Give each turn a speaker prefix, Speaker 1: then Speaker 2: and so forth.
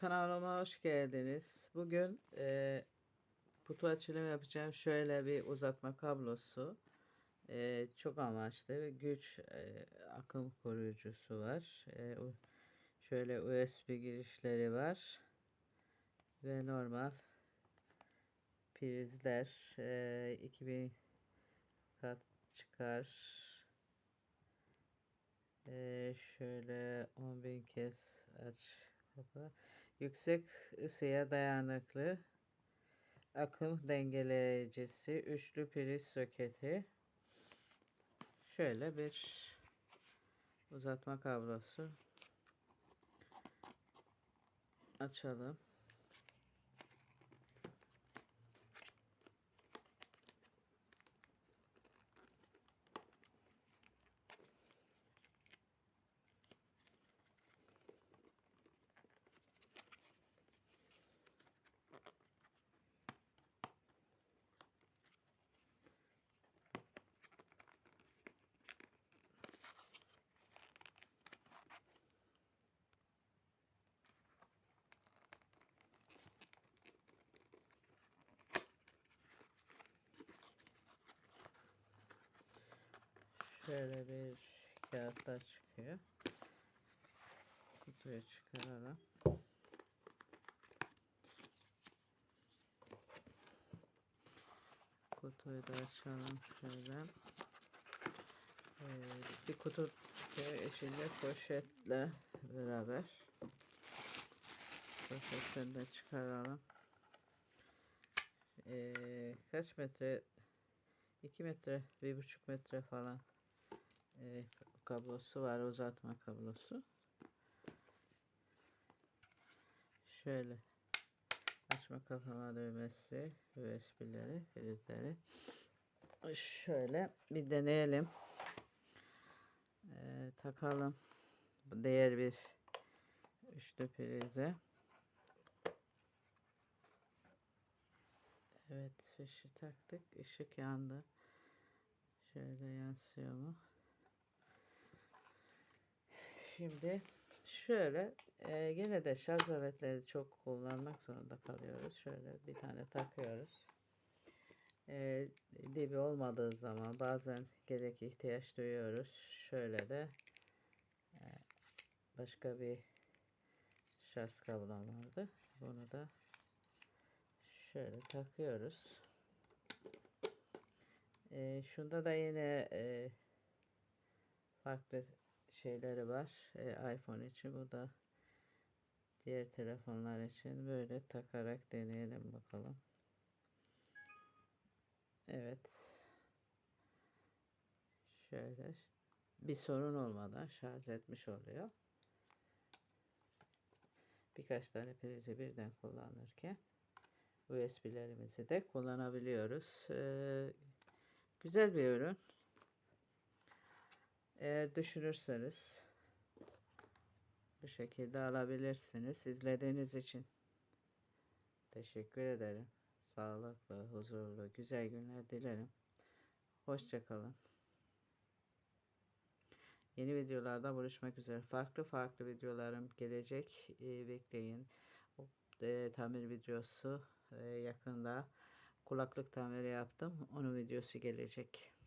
Speaker 1: Kanalıma hoş geldiniz. Bugün e, kutu açılımı yapacağım. Şöyle bir uzatma kablosu. E, çok amaçlı ve güç e, akım koruyucusu var. E, şöyle USB girişleri var. Ve normal prizler e, 2000 kat çıkar. Ee, şöyle 10.000 kez aç kapa. Yüksek ısıya dayanıklı akım dengeleyicisi, üçlü priz soketi. Şöyle bir uzatma kablosu. Açalım. Şöyle bir kağıtlar çıkıyor. Kutuyu çıkaralım. Kutuyu da açalım şöyle. Ee, bir kutu çıkıyor içinde poşetle beraber. Poşetten de çıkaralım. Ee, kaç metre? 2 metre, bir buçuk metre falan e, kablosu var uzatma kablosu. Şöyle açma kapama düğmesi, USB'leri, prizleri. Şöyle bir deneyelim. E, takalım. Diğer bir üçlü prize. Evet fişi taktık. Işık yandı. Şöyle yansıyor mu? Şimdi şöyle e, yine de şarj aletleri çok kullanmak zorunda kalıyoruz. Şöyle bir tane takıyoruz. E, dibi olmadığı zaman bazen gerek ihtiyaç duyuyoruz. Şöyle de e, başka bir şarj kablom vardı. Bunu da şöyle takıyoruz. E, şunda da yine e, farklı şeyleri var. E, iPhone için bu da diğer telefonlar için böyle takarak deneyelim bakalım. Evet. Şöyle bir sorun olmadan şarj etmiş oluyor. Birkaç tane prizi birden kullanırken USB'lerimizi de kullanabiliyoruz. Ee, güzel bir ürün. Eğer düşünürseniz bu şekilde alabilirsiniz. İzlediğiniz için teşekkür ederim. Sağlıklı, huzurlu, güzel günler dilerim. Hoşçakalın. Yeni videolarda buluşmak üzere. Farklı farklı videolarım gelecek. Ee, bekleyin. E, tamir videosu e, yakında kulaklık tamiri yaptım. Onun videosu gelecek.